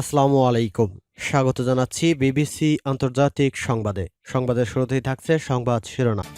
আসসালামু আলাইকুম। স্বাগত জানাচ্ছি বিবিসি আন্তর্জাতিক সংবাদে। সংবাদের শুরুতেই থাকছে সংবাদ শিরোনাম।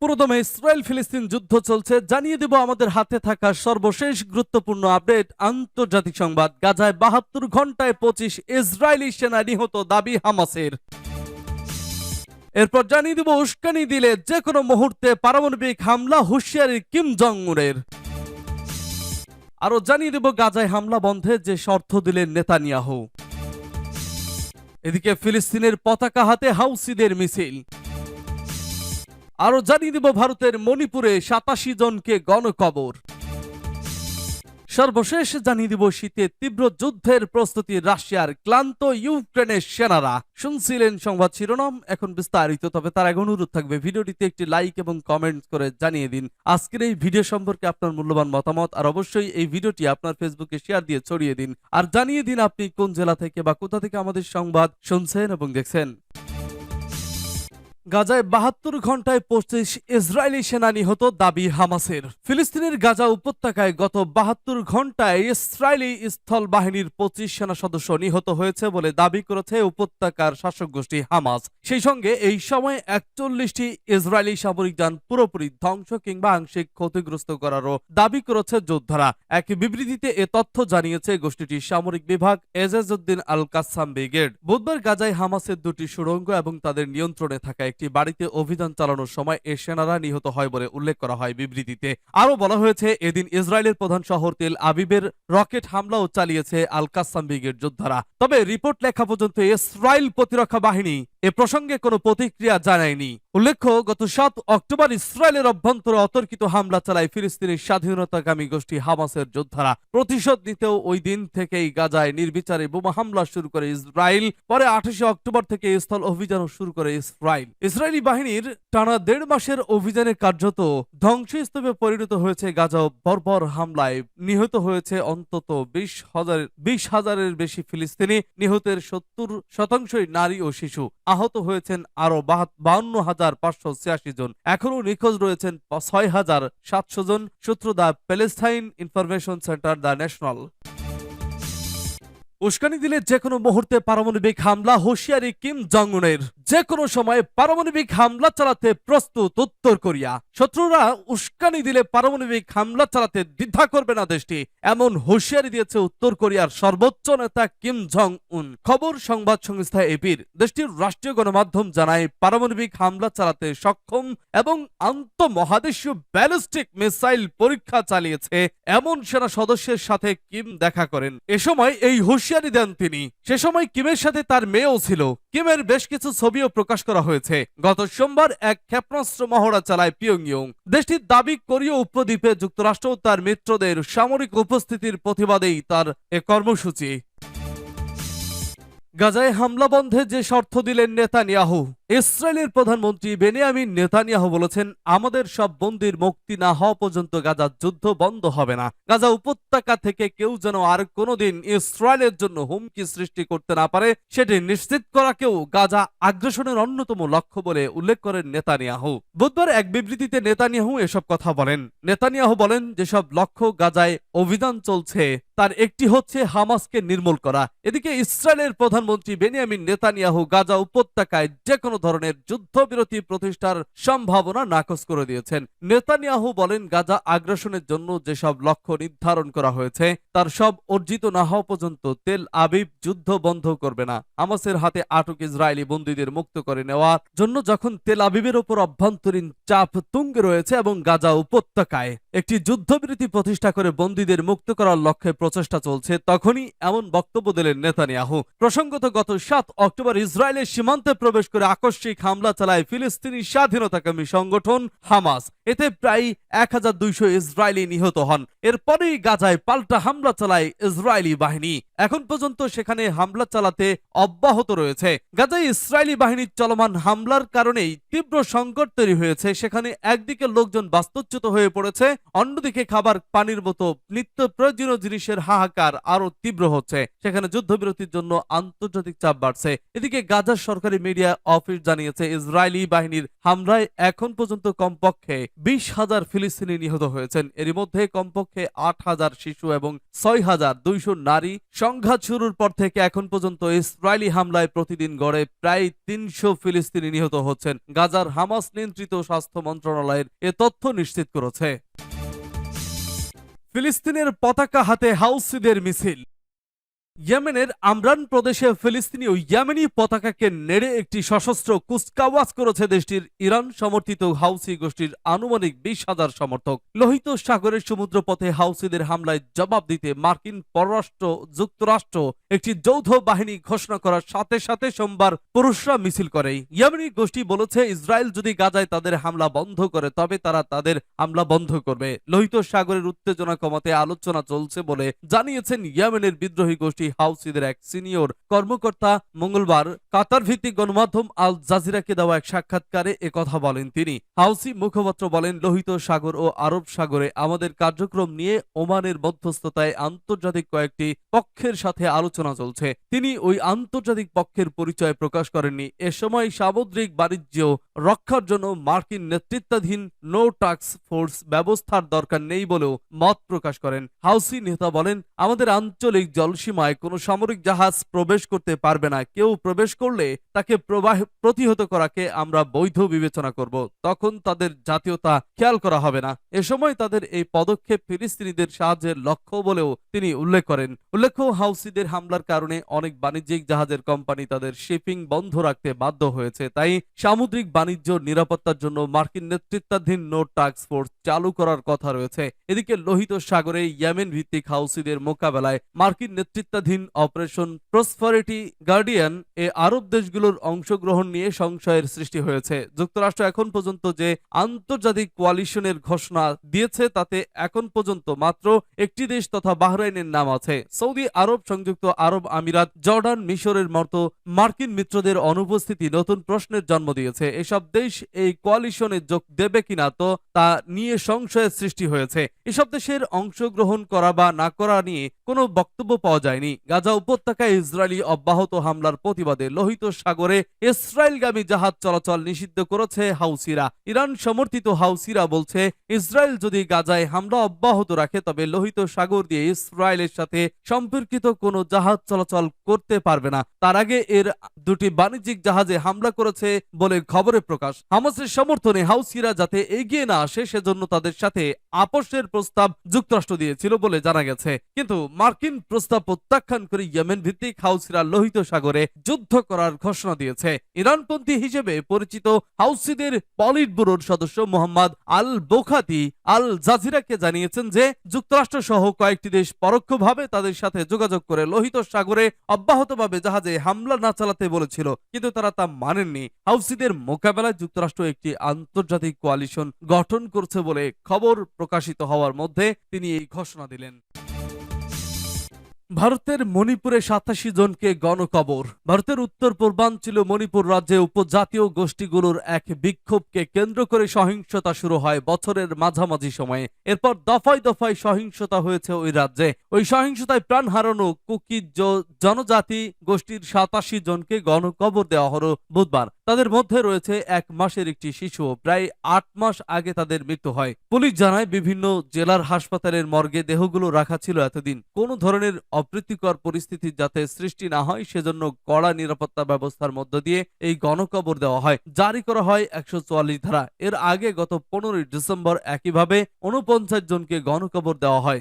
পুরোদমে ইসরায়েল ফিলিস্তিন যুদ্ধ চলছে, জানিয়ে দেব আমাদের হাতে থাকা সর্বশেষ গুরুত্বপূর্ণ আপডেট। আন্তর্জাতিক সংবাদ, গাজায় বাহাত্তর ঘন্টায় পঁচিশ ইসরায়েলি সেনা নিহত দাবি হামাসের। এরপর জানিয়ে দেব উস্কানি দিলে যে কোনো মুহূর্তে পারমাণবিক হামলা হুঁশিয়ারি কিম জং উনের আরও জানিয়ে দেব গাজায় হামলা বন্ধে যে শর্ত দিলেন নেতানিয়াহ। এদিকে ফিলিস্তিনের পতাকা হাতে হাউসিদের মিছিল। আরও জানিয়ে দেব ভারতের মণিপুরে সাতাশি জনকে গণকবর। সর্বশেষ জানিয়ে দিব শীতে তীব্র যুদ্ধের প্রস্তুতি রাশিয়ার ক্লান্ত ইউক্রেনের সেনারা। শুনছিলেন সংবাদ শিরোনাম, এখন বিস্তারিত, তবে তার আগে অনুরোধ থাকবে, ভিডিওটিতে একটি লাইক এবং কমেন্ট করে জানিয়ে দিন। আজকের এই ভিডিও সম্পর্কে আপনার মূল্যবান মতামত, আর অবশ্যই এই ভিডিওটি আপনার ফেসবুকে শেয়ার দিয়ে ছড়িয়ে দিন। আর জানিয়ে দিন আপনি কোন জেলা থেকে বা কোথা থেকে আমাদের সংবাদ শুনছেন এবং দেখছেন। গাজায় বাহাত্তর ঘন্টায় পঁচিশ ইসরায়েলি সেনা নিহত দাবি হামাসের। ফিলিস্তিনের গাজা উপত্যকায় গত বাহাত্তর ঘন্টায় ইসরায়েলি স্থল বাহিনীর পঁচিশ সেনা সদস্য নিহত হয়েছে বলে দাবি করেছে উপত্যকার শাসক গোষ্ঠী হামাস। সেই সঙ্গে এই সময় একচল্লিশটি ইসরায়েলি সামরিক যান পুরোপুরি ধ্বংস কিংবা আংশিক ক্ষতিগ্রস্ত করারও দাবি করেছে যোদ্ধারা। এক বিবৃতিতে এ তথ্য জানিয়েছে গোষ্ঠীটির সামরিক বিভাগ এজাজউদ্দিন আল কাসাম ব্রিগেড বুধবার গাজায় হামাসের দুটি সুড়ঙ্গ এবং তাদের নিয়ন্ত্রণে থাকা একটি বাড়িতে অভিযান চালানোর সময় এ সেনারা নিহত হয় বলে উল্লেখ করা হয় বিবৃতিতে। আরও বলা হয়েছে, এদিন ইসরায়েলের প্রধান শহর তেল আবিবের রকেট হামলাও চালিয়েছে আল কাসাম ব্রিগেড যোদ্ধারা। তবে রিপোর্ট লেখা পর্যন্ত ইসরায়েল প্রতিরক্ষা বাহিনী এ প্রসঙ্গে কোনো প্রতিক্রিয়া জানায়নি। উল্লেখ্য, গত সাত অক্টোবর ইসরায়েলের অভ্যন্তরে অতর্কিত হামলা চালায় ফিলিস্তিনের স্বাধীনতাকামী গোষ্ঠী হামাসের যোদ্ধারা। প্রতিশোধ নিতেও ওই দিন থেকেই গাজায় নির্বিচারে বোমা হামলা শুরু করে ইসরায়েল। পরে আঠাশে অক্টোবর থেকে স্থল অভিযানও শুরু করে ইসরায়েল। ইসরায়েলি বাহিনীর টানা দেড় মাসের অভিযানে কার্যত ধ্বংসস্তূপে পরিণত হয়েছে গাজা বর্বর হামলায় নিহত হয়েছে অন্তত বিশ হাজার, বিশ হাজারের বেশি ফিলিস্তিনি। নিহতের সত্তর শতাংশই নারী ও শিশু। আহত হয়েছেন আরও বাহান্ন হাজার পাঁচশো ছিয়াশি জন। এখনও নিখোঁজ রয়েছেন ছয় হাজার সাতশো জন। সূত্র the Palestine information centre the national. উস্কানি দিলে যে কোনো মুহূর্তে পারমাণবিক হামলা হুঁশিয়ারি কিম জংউনের। যে কোনো সময় পারমাণবিক হামলা চালাতে প্রস্তুত উত্তর কোরিয়া। শত্রুরা উস্কানি দিলে পারমাণবিক হামলা চালাতে দ্বিধা করবে না দেশটি, এমন হুঁশিয়ারি দিয়েছে উত্তর কোরিয়ার সর্বোচ্চ নেতা কিম জং উন খবর সংবাদ সংস্থা এপির। দেশটির রাষ্ট্রীয় গণমাধ্যম জানায়, পারমাণবিক হামলা চালাতে সক্ষম এবং আন্তঃমহাদেশীয় ব্যালিস্টিক মিসাইল পরীক্ষা চালিয়েছে, এমন সেনা সদস্যের সাথে কিম দেখা করেন। এ সময় এই হুঁশিয়ারি দেন তিনি। সে সময় কিমের সাথে তার মেয়েও ছিল। কিমের বেশ কিছু ছবিও প্রকাশ করা হয়েছে। গত সোমবার এক ক্ষেপণাস্ত্র মহড়া চালায় পিয়ংইয়ং। দেশটির দাবি, কোরীয় উপদ্বীপে যুক্তরাষ্ট্র তার মিত্রদের সামরিক উপস্থিতির প্রতিবাদেই তার এ কর্মসূচি। গাজায় হামলা বন্ধে যে শর্ত দিলেন নেতানিয়াহু ইসরায়েলের প্রধানমন্ত্রী বেনিয়ামিন নেতানিয়াহু বলেছেন, আমাদের সব বন্দির মুক্তি না হওয়া পর্যন্ত গাজা যুদ্ধ বন্ধ হবে না। গাজা উপত্যকা থেকে কেউ যেন আর কোনোদিন ইসরায়েলের জন্য হুমকি সৃষ্টি করতে না পারে, সেটি নিশ্চিত করাকেও গাজা আগ্রাসনের অন্যতম লক্ষ্য বলে উল্লেখ করেন নেতানিয়াহু। বুধবার এক বিবৃতিতে নেতানিয়াহু এসব কথা বলেন। নেতানিয়াহু বলেন, যেসব লক্ষ্য গাজায় অভিযান চলছে, তার একটি হচ্ছে হামাসকে নির্মূল করা। এদিকে ইসরায়েলের প্রধানমন্ত্রী বেনিয়ামিন নেতানিয়াহু গাজা উপত্যকায় যে কোনো ধরনের যুদ্ধবিরতি প্রতিষ্ঠার সম্ভাবনা নাকচ করে দিয়েছেন। নেতানিয়াহু বলেন, গাজা আগ্রাসনের জন্য যেসব লক্ষ্য নির্ধারণ করা হয়েছে, তার সব অর্জিত না হওয়া পর্যন্ত তেল আবিব যুদ্ধ বন্ধ করবে না। আমাসের হাতে আটক ইসরায়েলি বন্দীদের মুক্ত করে নেওয়ার জন্য যখন তেল আবিবের ওপর অভ্যন্তরীণ চাপ তুঙ্গে রয়েছে এবং গাজা উপত্যকায় একটি যুদ্ধবিরতি প্রতিষ্ঠা করে বন্দীদের মুক্ত করার লক্ষ্যে প্রচেষ্টা চলছে, তখনই এমন বক্তব্য দিলেন নেতানিয়াহু। প্রসঙ্গত, গত সাত অক্টোবর ইসরায়েলের সীমান্তে প্রবেশ করে আকস্মিক হামলা চালায় ফিলিস্তিনি স্বাধীনতাকামী সংগঠন হামাস। এতে প্রায় এক হাজার দুইশো ইসরায়েলি নিহত হন। এরপরেই গাজায় পাল্টা হামলা চালায় ইসরায়েলি বাহিনী। এখন পর্যন্ত সেখানে হামলা চালাতে অব্যাহত রয়েছে। গাজায় ইসরায়েলি বাহিনীর চলমান হামলার কারণেই তীব্র সংকট তৈরি হয়েছে। সেখানে একদিকে লোকজন বাস্তুচ্যুত হয়ে পড়েছে, অন্যদিকে খাবার, পানির মতো নিত্য প্রয়োজনীয় জিনিসের হাহাকার আরও তীব্র হচ্ছে। সেখানে যুদ্ধবিরতির জন্য আন্তর্জাতিক চাপ বাড়ছে। এদিকে গাজার সরকারি মিডিয়া অফিস জানিয়েছে, ইসরায়েলি বাহিনীর হামলায় এখন পর্যন্ত কমপক্ষে বিশ হাজার ফিলিস্তিনি নিহত হয়েছেন। এর মধ্যে কমপক্ষে আট হাজার শিশু এবং ছয় হাজার দুইশো নারী সংঘাত শুরুর পর থেকে এখন পর্যন্ত ইসরায়েলি হামলায় প্রতিদিন গড়ে প্রায় তিনশো ফিলিস্তিনি নিহত হচ্ছেন। গাজার হামাস নিয়ন্ত্রিত স্বাস্থ্য মন্ত্রণালয়ের এ তথ্য নিশ্চিত করেছে। ফিলিস্তিনের পতাকা হাতে হাউসিদের মিছিল। ইয়েমেনের আমরান প্রদেশে ফিলিস্তিনি ও ইয়েমেনি পতাকাকে নেড়ে একটি সশস্ত্র কুচকাওয়াজ করেছে দেশটির ইরান সমর্থিত হাউসি গোষ্ঠীর আনুমানিক বিশ হাজার সমর্থক। লোহিত সাগরের সমুদ্রপথে হাউসিদের হামলায় জবাব দিতে মার্কিন পররাষ্ট্র যুক্তরাষ্ট্র একটি যৌথ বাহিনী ঘোষণা করার সাথে সাথে সোমবার পুরুষরা মিছিল করে। ইয়েমেনি গোষ্ঠী বলেছে, ইসরায়েল যদি গাজায় তাদের হামলা বন্ধ করে, তবে তারা তাদের হামলা বন্ধ করবে। লোহিত সাগরের উত্তেজনা কমাতে আলোচনা চলছে বলে জানিয়েছেন ইয়েমেনের বিদ্রোহী গোষ্ঠী হাউসিদের এক সিনিয়র কর্মকর্তা মঙ্গলবার কাতার ভিত্তিক গণমাধ্যম আল জাজিরাকে দেওয়া এক সাক্ষাৎকারে কথা বলেন তিনি। হাউসি মুখপাত্র বলেন, লোহিত সাগর ও আরব সাগরে আমাদের কার্যক্রম নিয়ে ওমানের মধ্যস্থতায় আন্তর্জাতিক কয়েকটি পক্ষের সাথে আলোচনা চলছে। তিনি ওই আন্তর্জাতিক পক্ষের পরিচয় প্রকাশ করেননি। এ সময় সামুদ্রিক বাণিজ্য রক্ষার জন্য মার্কিন নেতৃত্বাধীন নো টাস্ক ফোর্স ব্যবস্থার দরকার নেই বলেও মত প্রকাশ করেন। হাউসি নেতা বলেন, আমাদের আঞ্চলিক জলসীমায় কোনো সামরিক জাহাজ প্রবেশ করতে পারবে না। কেউ প্রবেশ করলে তাকে প্রবাহ, প্রতিহত করাকে আমরা বৈধ বিবেচনা করব। তখন তাদের জাতীয়তা খেয়াল করা হবে না। এ সময় তাদের এই পদক্ষেপ ফিলিস্তিনিদের সাহায্যের লক্ষ্য বলেও তিনি উল্লেখ করেন। উল্লেখ্য, হাউসিদের হামলার কারণে অনেক বাণিজ্যিক জাহাজের কোম্পানি তাদের শিপিং বন্ধ রাখতে বাধ্য হয়েছে। তাই সামুদ্রিক বাণিজ্য নিরাপত্তার জন্য মার্কিন নেতৃত্বাধীন নো টাস্ক ফোর্স চালু করার কথা রয়েছে। এদিকে লোহিত সাগরে ইয়েমেন ভিত্তিক হাউসিদের মোকাবেলায় মার্কিন নেতৃত্বাধীন অপারেশন প্রসপারিটি গার্ডিয়ান এ আরব দেশগুলোর অংশগ্রহণ নিয়ে সংশয়ের সৃষ্টি হয়েছে। যুক্তরাষ্ট্র এখন পর্যন্ত যে আন্তর্জাতিক কোয়ালিশনের ঘোষণা দিয়েছে, তাতে এখন পর্যন্ত মাত্র একটি দেশ তথা বাহরাইনের নাম আছে। সৌদি আরব সংযুক্ত আরব আমিরাত জর্ডান মিশরের মতো মার্কিন মিত্রদের অনুপস্থিতি নতুন প্রশ্নের জন্ম দিয়েছে। এসব দেশ এই কোয়ালিশনে যোগ দেবে কিনা তো তা নিয়ে সংশয়ের সৃষ্টি হয়েছে। এসব দেশের অংশগ্রহণ করা বা না করা নিয়ে কোনো বক্তব্য পাওয়া যায়নি। গাজা উপত্যকায় ইসরায়েলি অব্যাহত হামলার প্রতিবাদে লোহিত সাগরে ইসরায়েলগামী জাহাজ চলাচল নিষিদ্ধ করেছে হাউসিরা। ইরান সমর্থিত হাউসিরা বলছে, ইসরায়েল যদি গাজায় হামলা অব্যাহত রাখে, তবে লোহিত সাগর দিয়ে ইসরায়েলের সাথে সম্পর্কিত কোনো জাহাজ চলাচল করতে পারবে না। তার আগে এর দুটি বাণিজ্যিক জাহাজে হামলা করেছে বলে খবরে প্রকাশ। হামাসের সমর্থনে হাউসিরা যাতে এগিয়ে না আসে, সেজন্য তাদের সাথে আপোষের প্রস্তাব যুক্তরাষ্ট্র দিয়েছিল বলে জানা গেছে। কিন্তু মার্কিন প্রস্তাব প্রত্যাখ্যান করে ইয়েমেন ভিত্তিক হাউসিরা লোহিত সাগরে যুদ্ধ করার ঘোষণা দিয়েছে। ইরানপন্থী হিসেবে পরিচিত হাউসিদের পলিট ব্যুরোর সদস্য মোহাম্মদ আল বোখাতি আল জাজিরাকে জানিয়েছেন যে, যুক্তরাষ্ট্র সহ কয়েকটি দেশ পরোক্ষভাবে তাদের সাথে যোগাযোগ করে লোহিত সাগরে অব্যাহতভাবে জাহাজে হামলা না চালাতে বলেছিল, কিন্তু তারা তা মানেননি। হাউসিদের মোকাবেলায় যুক্তরাষ্ট্র একটি আন্তর্জাতিক কোয়ালিশন গঠন করছে বলে খবর প্রকাশিত হওয়ার মধ্যে তিনি এই ঘোষণা দিলেন। ভারতের মণিপুরে সাতাশি জনকে গণকবর। ভারতের উত্তর পূর্বাঞ্চল মণিপুর রাজ্যে উপজাতীয় গোষ্ঠীগুলোর এক বিক্ষোভকে কেন্দ্র করে সহিংসতা শুরু হয় বছরের মাঝামাঝি সময়ে। এরপর দফায় দফায় সহিংসতা হয়েছে ওই রাজ্যে। ওই সহিংসতায় প্রাণ হারানো কুকি জনজাতি গোষ্ঠীর সাতাশি জনকে গণকবর দেওয়া হলো বুধবার। তাদের মধ্যে রয়েছে এক মাসের একটি শিশু। প্রায় আট মাস আগে তাদের মৃত্যু হয়। পুলিশ জানায়, বিভিন্ন জেলার হাসপাতালের মর্গে দেহগুলো রাখা ছিল এতদিন। কোনো ধরনের অপ্রীতিকর পরিস্থিতি যাতে সৃষ্টি না হয়, সেজন্য কড়া নিরাপত্তা ব্যবস্থার মধ্য দিয়ে এই গণকবর দেওয়া হয়। জারি করা হয় একশো চুয়াল্লিশ ধারা। এর আগে গত পনেরোই ডিসেম্বর একইভাবে উনপঞ্চাশ জনকে গণকবর দেওয়া হয়।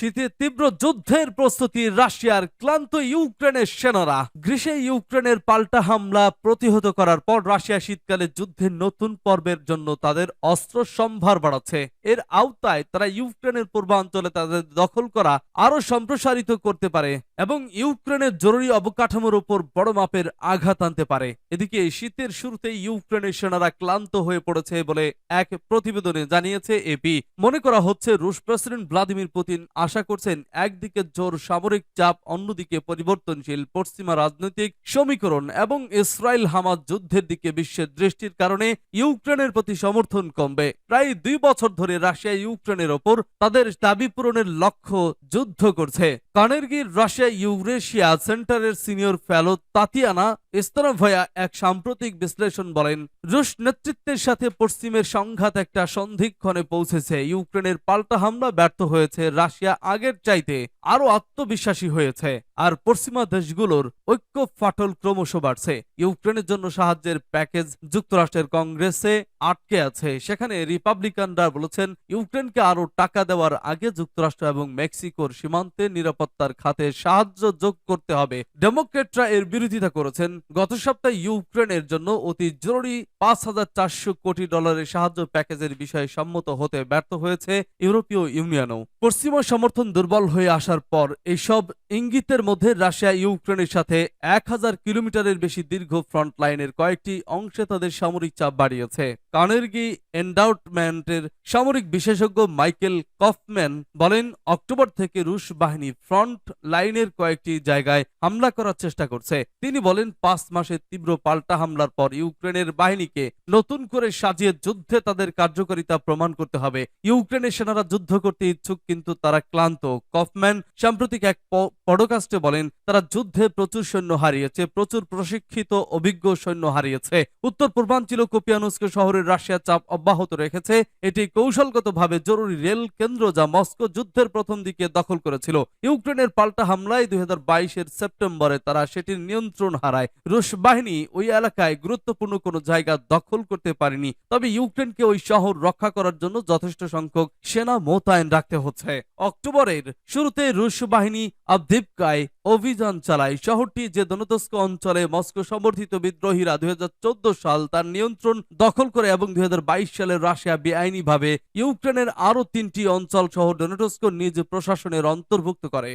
শীতে তীব্র যুদ্ধের প্রস্তুতি রাশিয়ার ক্লান্ত ইউক্রেনের সেনারা। গ্রীষে ইউক্রেনের পাল্টা হামলা প্রতিহত করার পর রাশিয়া শীতকালে যুদ্ধের নতুন পর্বের জন্য তাদের অস্ত্র সম্ভার বাড়াচ্ছে। এর আওতায় তারা ইউক্রেনের পূর্বাঞ্চলে তাদের দখল করা আরও সম্প্রসারিত করতে পারে। এবং ইউক্রেনের জরুরি অবকাঠামোর উপর বড় মাপের আঘাত আনতে পারে। এদিকে শীতের শুরুতেই ইউক্রেনের সেনারা ক্লান্ত হয়ে পড়েছে বলে এক প্রতিবেদনে জানিয়েছে এপি মনে করা হচ্ছে রুশ প্রেসিডেন্ট ভ্লাদিমির পুতিন আশা করছেন একদিকে জোর সামরিক চাপ, অন্যদিকে পরিবর্তনশীল পশ্চিমা রাজনৈতিক সমীকরণ এবং ইসরায়েল হামাজ যুদ্ধের দিকে বিশ্বের দৃষ্টির কারণে ইউক্রেনের প্রতি সমর্থন কমবে। প্রায় দুই বছর ধরে রাশিয়া ইউক্রেনের ওপর তাদের দাবি পূরণের লক্ষ্য যুদ্ধ করছে। কানেরগির রাশিয়া ইউরেশিয়া সেন্টারের সিনিয়র ফেলো তাতিয়ানা ইস্তনভয়া এক সাম্প্রতিক বিশ্লেষণ বলেন, রুশ নেতৃত্বের সাথে পশ্চিমের সংঘাত একটা সন্ধিক্ষণে পৌঁছেছে। ইউক্রেনের পাল্টা হামলা ব্যর্থ হয়েছে, রাশিয়া আগের চাইতে আরও আত্মবিশ্বাসী হয়েছে, আর পশ্চিমা দেশগুলোর ঐক্য ফাটল ক্রমশ বাড়ছে। ইউক্রেনের জন্য সাহায্যের প্যাকেজ যুক্তরাষ্ট্রের কংগ্রেসে আটকে আছে। সেখানে রিপাবলিকানরা বলেছেন, ইউক্রেনকে আরও টাকা দেওয়ার আগে যুক্তরাষ্ট্র এবং মেক্সিকোর সীমান্তে নিরাপত্তার খাতে সাহায্য যোগ করতে হবে। ডেমোক্রেটরা এর বিরোধিতা করেছেন গত সপ্তাহে ইউক্রেনের জন্য অতি জরুরি পাঁচ হাজার চারশো কোটি ডলারের সাহায্য প্যাকেজের বিষয়ে সম্মত হতে ব্যর্থ হয়েছে ইউরোপীয় ইউনিয়নও। পশ্চিমা সমর্থন দুর্বল হয়ে আসার পর এইসব ইঙ্গিতের মধ্যে রাশিয়া ইউক্রেনের সাথে এক হাজার কিলোমিটারের বেশি দীর্ঘ ফ্রন্ট লাইনের কয়েকটি অংশে তাদের সামরিক চাপ বাড়িয়েছে। কানেরগি এন্ডাউটমেন্টের সামরিক বিশেষজ্ঞ মাইকেল কফম্যান বলেন, অক্টোবর থেকে রুশ বাহিনী ফ্রন্ট লাইনের কয়েকটি জায়গায় হামলা করার চেষ্টা করছে। তিনি বলেন পাঁচ মাসের তীব্র পাল্টা হামলার পর ইউক্রেনের বাহিনীকে নতুন করে সাজিয়ে যুদ্ধে তাদের কার্যকারিতা প্রমাণ করতে হবে। ইউক্রেনের সেনারা যুদ্ধ করতে ইচ্ছুক, কিন্তু তারা ক্লান্ত। কফম্যান সাম্প্রতিক এক পডকাস্টে বলেন, তারা যুদ্ধে প্রচুর সৈন্য হারিয়েছে, প্রচুর প্রশিক্ষিত, অভিজ্ঞ সৈন্য হারিয়েছে। উত্তর পূর্বাঞ্চল কোপিয়ানুস্ক শহরের রাশিয়া চাপ অব্যাহত রেখেছে। এটি কৌশলগতভাবে জরুরি রেল কেন্দ্র যা মস্কো যুদ্ধের প্রথম দিকে দখল করেছিল। ইউক্রেনের পাল্টা হামলায় দুই এর সেপ্টেম্বরে তারা সেটির নিয়ন্ত্রণ হারায়। রুশ বাহিনী ওই এলাকায় গুরুত্বপূর্ণ কোনো জায়গা দখল করতে পারেনি। তবে ইউক্রেনকে ওই শহর রক্ষা করার জন্য যথেষ্ট সংখ্যক সেনা মোতায়েন রাখতে হচ্ছে। অক্টোবরের শুরুতে রুশ বাহিনী আবদিপকায় অভিযান চালায়। শহরটি যে দনতস্ক অঞ্চলে মস্কো সমর্থিত বিদ্রোহীরা দুই হাজার চোদ্দ সাল তার নিয়ন্ত্রণ দখল করে এবং দুই হাজার বাইশ সালে রাশিয়া বেআইনিভাবে ইউক্রেনের আরও তিনটি অঞ্চল সহ ডোনেটস্ক নিজ প্রশাসনের অন্তর্ভুক্ত করে।